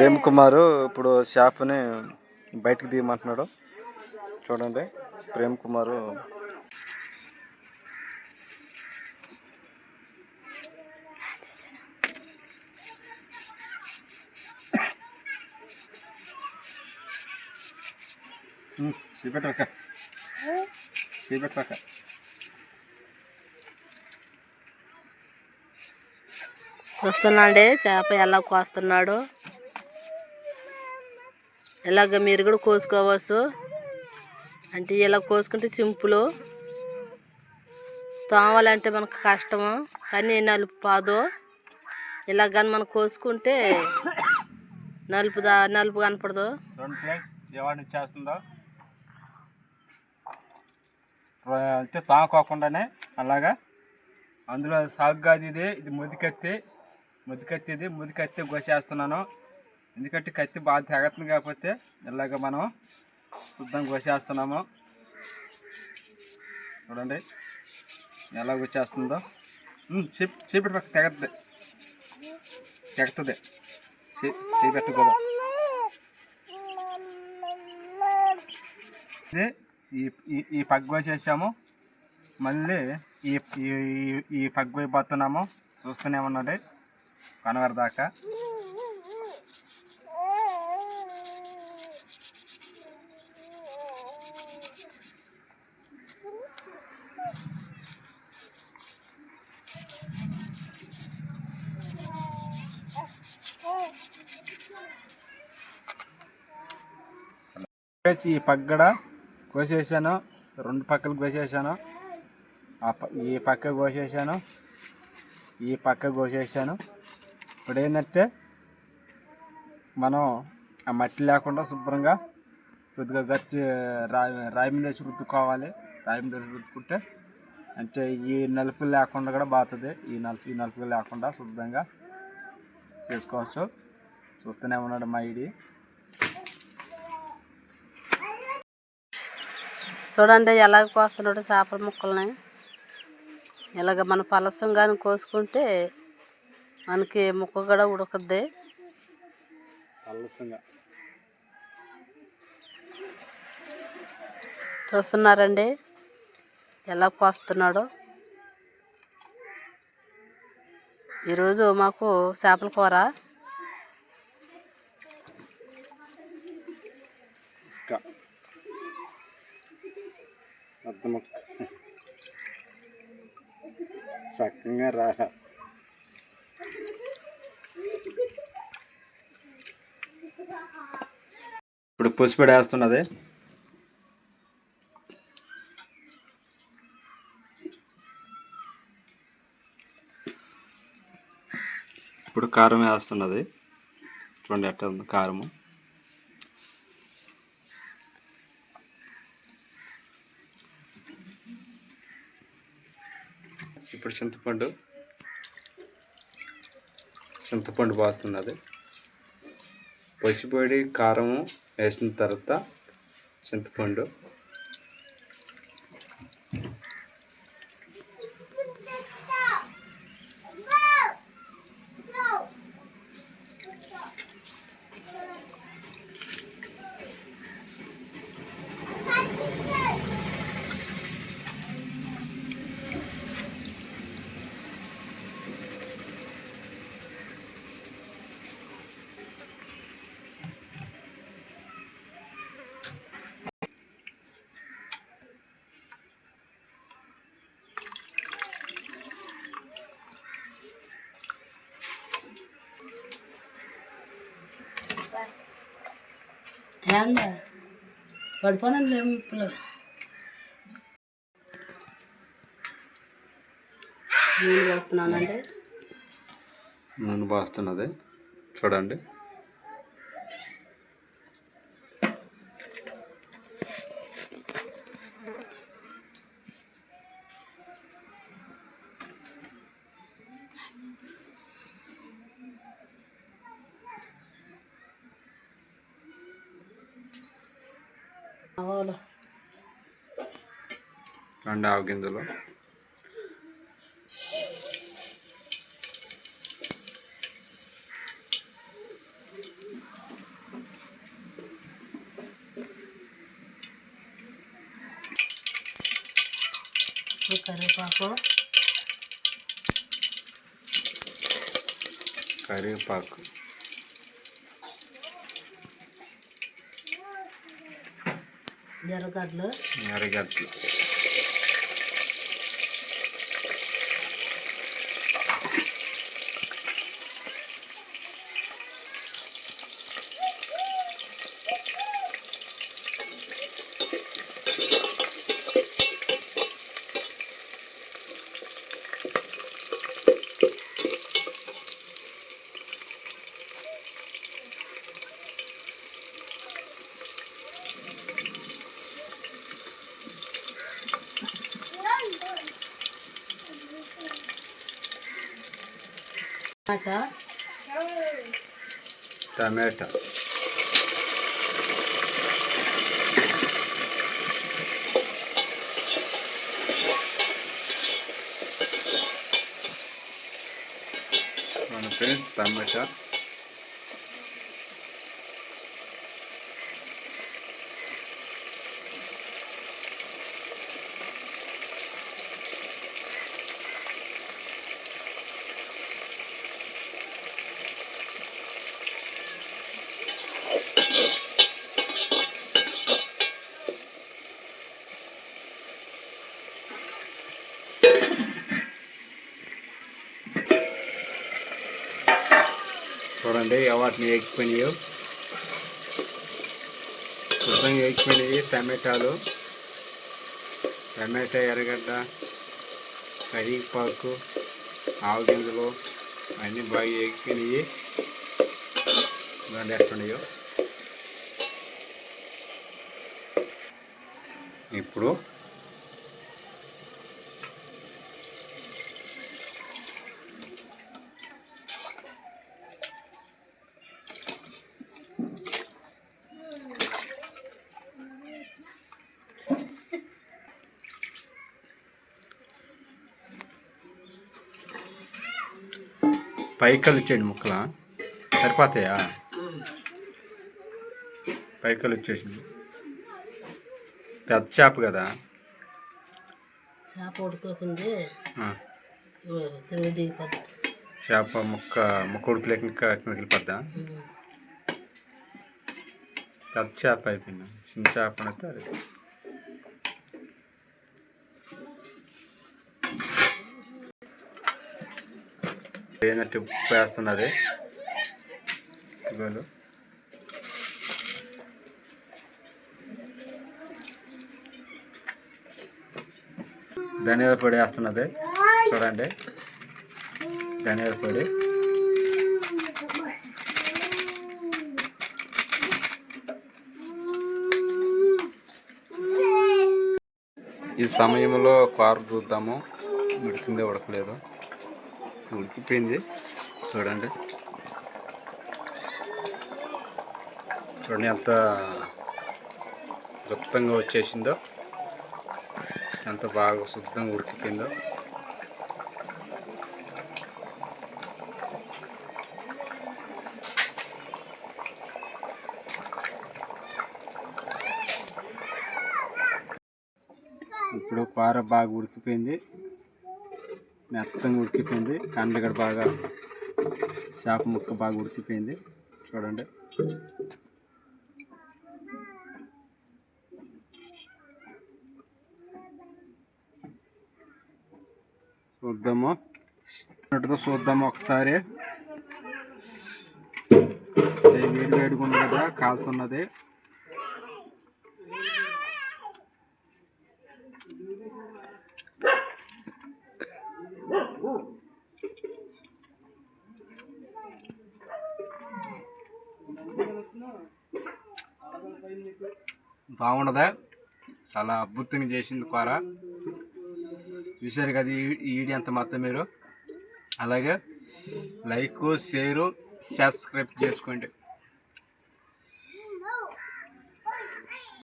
ప్రేమ్ కుమార్ ఇప్పుడు షాప్ని బయటికి తీయమంటున్నాడు చూడండి ప్రేమ్ కుమార్. చూపెట్టక చూపెట్టక చూస్తున్నాండి చేప ఎలా కోస్తున్నాడు. ఇలాగ మీరు కూడా కోసుకోవచ్చు. అంటే ఇలా కోసుకుంటే సింపుల్. తోమాలంటే మనకు కష్టము కానీ నలుపు పాదు. ఇలా కానీ మనం కోసుకుంటే నలుపు దా నలుపు కనపడదు. రెండు ప్లేస్ అంటే తాకోకుండానే అలాగా. అందులో సాగుగాది ఇది ఇది ముదికెత్తి. ముదికెత్తిది ఇది గోసేస్తున్నాను. ఎందుకంటే కత్తి బాగా తెగతుంది కాకపోతే ఇలాగ మనం శుద్ధం కోసేస్తున్నాము. చూడండి ఎలా వచ్చేస్తుందో చేపి చేపెట్టి పక్క తెగద్ది తెగతుంది. చేపెట్టుకోదు ఈ ఈ- పగ్గు వేసేసాము మళ్ళీ ఈ ఈ ఈ- ఈ పగ్గు అయిపోతున్నాము చూస్తూనే ఉన్నది కనవరదాకా వచ్చి ఈ పగ్గడ కోసేసాను రెండు పక్కలు కోసేసాను ఆ ఈ పక్క కోసేసాను ఈ పక్క కోసేసాను. ఇప్పుడు ఏంటంటే మనం ఆ మట్టి లేకుండా శుభ్రంగా కొద్దిగా గచ్చి రాయి రాయి మీద వేసి రుద్దుకోవాలి. రాయి మీద వేసి రుద్దుకుంటే అంటే ఈ నలుపు లేకుండా కూడా బాగుతుంది ఈ నలుపు ఈ నలుపు లేకుండా శుభ్రంగా చేసుకోవచ్చు. చూస్తూనే ఉన్నాడు మా ఇది చూడండి ఎలాగ కోస్తున్నాడు చేపల ముక్కల్ని. ఇలాగ మన పలసం కానీ కోసుకుంటే మనకి ముక్క కూడా ఉడకద్ది. చూస్తున్నారండి ఎలా కోస్తున్నాడో. ఈరోజు మాకు చేపల కూర అర్థం చక్కగా రా ఇప్పుడు పుసిపెడి వేస్తున్నది. ఇప్పుడు కారం వేస్తున్నది. చూడండి ఎట్ట ఉంది కారము. ఇప్పుడు చింతపండు. చింతపండు పోస్తున్నది పసిపొడి కారము వేసిన తర్వాత చింతపండు. ఏందా పడిపోనండి ఇప్పుడు. నేను వేస్తున్నానండి నన్ను పోస్తున్నది చూడండి. రెండు ఆవు గింజలు. కరివేపాకు. కరివేపాకు. ఎర్రగడ్డలు ఎర్రగడ్డలు టమాటా టమాటా మన ఫ్రెండ్స్ టమాటా చూడండి వాటిని ఎగిపోయినాయి శుభ్రంగా ఎగిపోయినాయి టమాటాలు టమాటా ఎర్రగడ్డ కరివేపాకు ఆవు గింజలు అన్నీ బాగా ఎగిపోయినాయి ఇలాంటి ఇప్పుడు పైకలు ఇచ్చేయండి ముక్కల. సరిపోతాయా? పైకలు ఇచ్చేసింది పెద్ద చేప కదా? చేప ఉడుకోకుంది. ఆ, కింద దిగిపోద్ది. చేప ముక్క ముక్క ఉడికిలేక ఇంకా కిందకి వెళ్ళిపోద్దా? పెద్ద చేప అయిపోయింది. చిన్న చేప అయితే అది ఏంటంటే వేస్తున్నది. ఇదిగోలు ధనియాల పొడి వేస్తున్నది. చూడండి. ధనియాల పొడి. ఈ సమయంలో కారు చూద్దాము. ఉడికిందే ఉడకలేదు. ఉడికిపోయింది. చూడండి. చూడండి ఎంత గుప్తంగా వచ్చేసిందో. ఎంత బాగా శుద్ధంగా ఉడికిపోయిందో. ఇప్పుడు పార బాగా ఉడికిపోయింది. మెత్తంగా ఉడికిపోయింది. కండగడ బాగా చేప ముక్క బాగా ఉడికిపోయింది. చూడండి. చూద్దాము. చూద్దాము ఒకసారి. వేడి వేడిగా ఉంది కదా కాలుతున్నది. బాగుండదా? చాలా అద్భుతంగా చేసింది కూర చూశారు కదా ఈ ఈ అంత మొత్తం మీరు. అలాగే లైక్ షేరు సబ్స్క్రైబ్ చేసుకోండి.